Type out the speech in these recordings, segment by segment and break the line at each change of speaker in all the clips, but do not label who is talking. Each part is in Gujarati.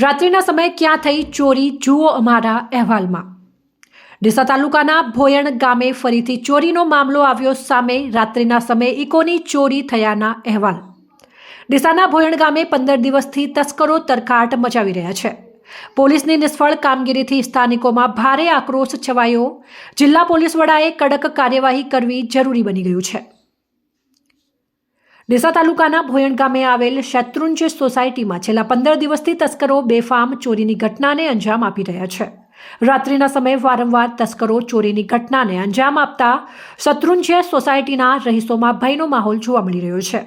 રાત્રિના સમયે ક્યાં થઈ ચોરી, જુઓ અમારા અહેવાલમાં. ડીસા તાલુકાના ભોયણ ગામે ફરીથી ચોરીનો મામલો આવ્યો સામે રાત્રિના સમયે ઇકોની ચોરી થયાના અહેવાલ. ડીસાના ભોયણ ગામે પંદર દિવસથી તસ્કરો તરખાટ મચાવી રહ્યા છે. પોલીસની નિષ્ફળ કામગીરીથી સ્થાનિકોમાં ભારે આક્રોશ છવાયો. જિલ્લા પોલીસ વડાએ કડક કાર્યવાહી કરવી જરૂરી બની ગયું છે. ડીસા તાલુકાના ભોયણ ગામે આવેલ શત્રુંજ સોસાયટીમાં છેલ્લા પંદર દિવસથી તસ્કરો બેફામ ચોરીની ઘટનાને અંજામ આપી રહ્યા છે. રાત્રિના સમયે વારંવાર તસ્કરો ચોરીની ઘટનાને અંજામ આપતા શત્રુંજ સોસાયટીના રહીશોમાં ભયનો માહોલ જોવા મળી રહ્યો છે.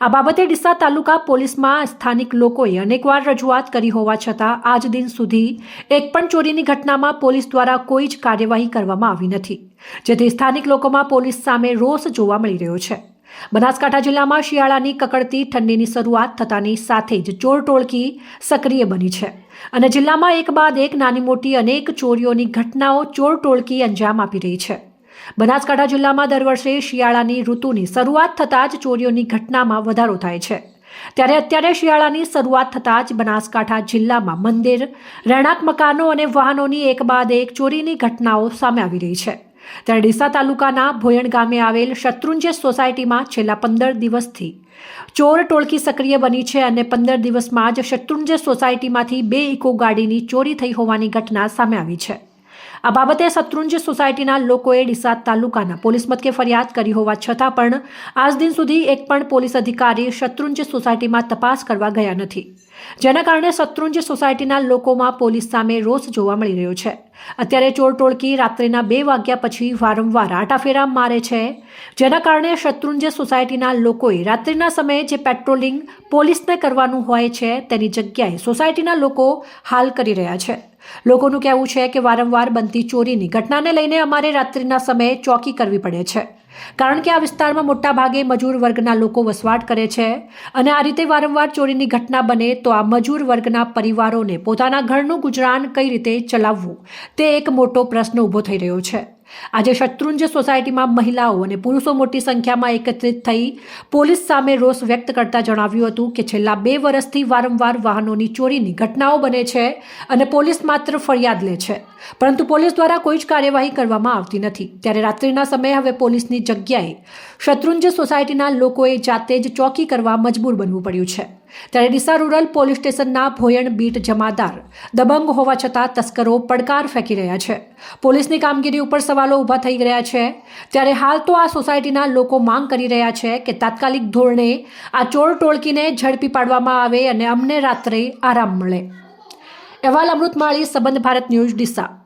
આ બાબતે ડીસા તાલુકા પોલીસમાં સ્થાનિક લોકોએ અનેકવાર રજૂઆત કરી હોવા છતાં આજ દિન સુધી એક પણ ચોરીની ઘટનામાં પોલીસ દ્વારા કોઈ જ કાર્યવાહી કરવામાં આવી નથી. જેથી સ્થાનિક લોકોમાં પોલીસ સામે રોષ જોવા મળી રહ્યો છે. બનાસકાંઠા જિલ્લામાં શિયાળાની કકડતી ઠંડીની શરૂઆત થતાની સાથે જ ચોર ટોળકી સક્રિય બની છે. અને જિલ્લામાં એક બાદ એક નાની મોટી અનેક ચોરીઓની ઘટનાઓ ચોર ટોળકી અંજામ આપી રહી છે. બનાસકાંઠા જિલ્લામાં દર વર્ષે શિયાળાની ઋતુની શરૂઆત થતાં જ ચોરીઓની ઘટનામાં વધારો થાય છે. ત્યારે અત્યારે શિયાળાની શરૂઆત થતાં જ બનાસકાંઠા જિલ્લામાં મંદિર, રહેણાંક મકાનો અને વાહનોની એક બાદ એક ચોરીની ઘટનાઓ સામે આવી રહી છે. ત્યારે ડીસા તાલુકાના ભોયણ ગામે આવેલ શત્રુંજય સોસાયટીમાં છેલ્લા પંદર દિવસથી ચોર ટોળકી સક્રિય બની છે અને પંદર દિવસમાં જ શત્રુંજય સોસાયટીમાંથી બે ઇકો ગાડીની ચોરી થઈ હોવાની ઘટના સામે આવી છે. આ બાબતે શત્રુંજ સોસાયટીના લોકોએ ડિસાદ તાલુકાના પોલીસ મથકે ફરિયાદ કરી હોવા છતાં પણ આજ દિન સુધી એક પણ પોલીસ અધિકારી શત્રુંજ સોસાયટીમાં તપાસ કરવા ગયા નથી. જેના કારણે શત્રુંજ સોસાયટીના લોકોમાં પોલીસ સામે રોષ જોવા મળી રહ્યો છે. અત્યારે ચોર ટોળકી રાત્રિના બે વાગ્યા પછી વારંવાર આટાફેરા મારે છે, જેના કારણે શત્રુંજ સોસાયટીના લોકોએ રાત્રિના સમયે જે પેટ્રોલિંગ પોલીસને કરવાનું હોય છે, તેની જગ્યાએ સોસાયટીના લોકો હાલ કરી રહ્યા છે. લોકોનું કહેવું છે કે વારંવાર બનતી ચોરીની ઘટનાને લઈને અમારે રાત્રિના સમયે ચોકી કરવી પડે છે. કારણ કે આ વિસ્તારમાં મોટા ભાગે મજૂર વર્ગના લોકો વસવાટ કરે છે અને આ રીતે વારંવાર ચોરીની ઘટના બને તો આ મજૂર વર્ગના પરિવારોને પોતાના ઘરનું ગુજરાન કઈ રીતે ચલાવવું તે એક મોટો પ્રશ્ન ઊભો થઈ રહ્યો છે. આજે શત્રુંજ સોસાયટીમાં મહિલાઓ અને પુરુષો મોટી સંખ્યામાં એકત્રિત થઈ પોલીસ સામે રોષ વ્યક્ત કરતા જણાવ્યું હતું કે છેલ્લા બે વર્ષથી વારંવાર વાહનોની ચોરીની ઘટનાઓ બને છે અને પોલીસ માત્ર ફરિયાદ લે છે. પરંતુ પોલીસ દ્વારા કોઈ જ કાર્યવાહી કરવામાં આવતી નથી. ત્યારે રાત્રિના સમયે હવે પોલીસની જગ્યાએ શત્રુંજ સોસાયટીના લોકોએ જાતે જ ચોકી કરવા મજબૂર બનવું પડ્યું છે. ત્યારે ડીસા રૂરલ પોલીસ સ્ટેશનના ભોયણ બીટ જમાદાર દબંગ હોવા છતાં તસ્કરો પડકાર ફેંકી રહ્યા છે. પોલીસની કામગીરી ઉપર સવાલો ઊભા થઈ રહ્યા છે. ત્યારે હાલ તો આ સોસાયટીના લોકો માંગ કરી રહ્યા છે કે તાત્કાલિક ધોરણે આ ચોર ટોળકીને ઝડપી પાડવામાં આવે અને અમને રાત્રે આરામ મળે. અહેવાલ અમૃતમાળી સંબંધ ભારત ન્યૂઝ, ડીસા.